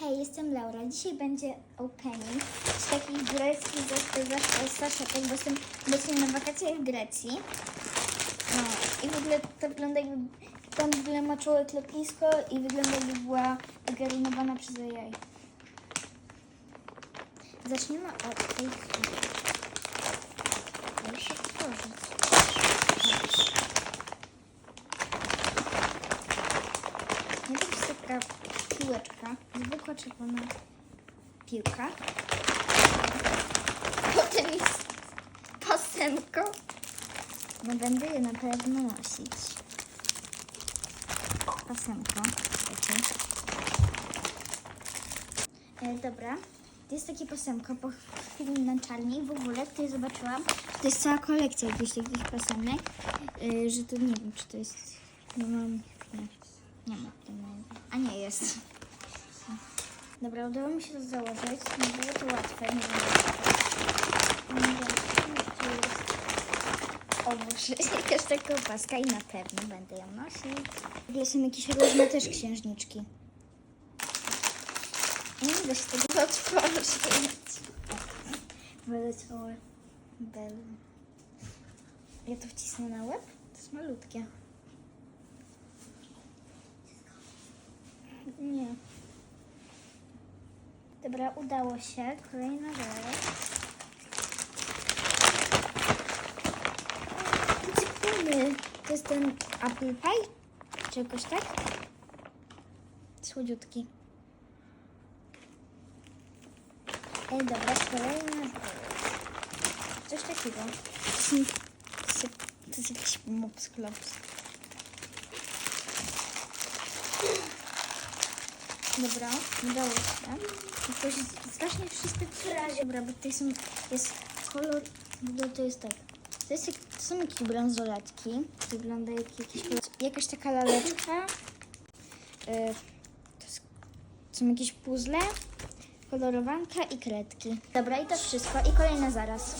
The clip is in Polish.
Hej, jestem Laura. Dzisiaj będzie opening z takich greckich zas- saszetek, bo jestem obecnie na wakacjach w Grecji. No, I w ogóle to wygląda jakby, tam w ogóle ma lotnisko i wygląda jakby była wygarunowana przez AI. Zaczniemy od tej chwili. Otworzyć. Najpierw jest taka piłeczka, zwykła czerwona piłka. Potem jest pasemko. No będę je na pewno nosić. Pasemko. E, dobra. To jest takie pasemko po chwili męczarni. W ogóle tutaj zobaczyłam, że to jest cała kolekcja jakichś takich pasemek, e, że to nie wiem, czy to jest... No mam... Nie. Nie ma. A nie jest. Dobra, udało mi się to założyć. Nie było to łatwe. Nie wiem, jak to- nie wiem, czy jest. O Boże, jakaś taka opaska i na pewno będę ją nosić. Ogóle są jakieś różne też księżniczki. Nie da się tego otworzyć. Wyleciały bel. Ja to wcisnę na łeb? To jest malutkie. Nie. Dobra, udało się. Kolejna rzecz. Cykuny. To jest ten apple pie? Czy jakoś tak? Słodziutki. Ej, dobra, kolejna rzecz. Coś takiego. To jest jakiś mops klops. Dobra, udało się. Się strasznie wszyscy przerazi. Dobra, bo tutaj są, jest kolor, ogóle to jest tak. To, jest, to są jakieś bransoletki. Wygląda jak jakieś, jakaś taka laleczka. Yy, to są jakieś puzzle, kolorowanka i kredki. Dobra, i to wszystko. I kolejne zaraz.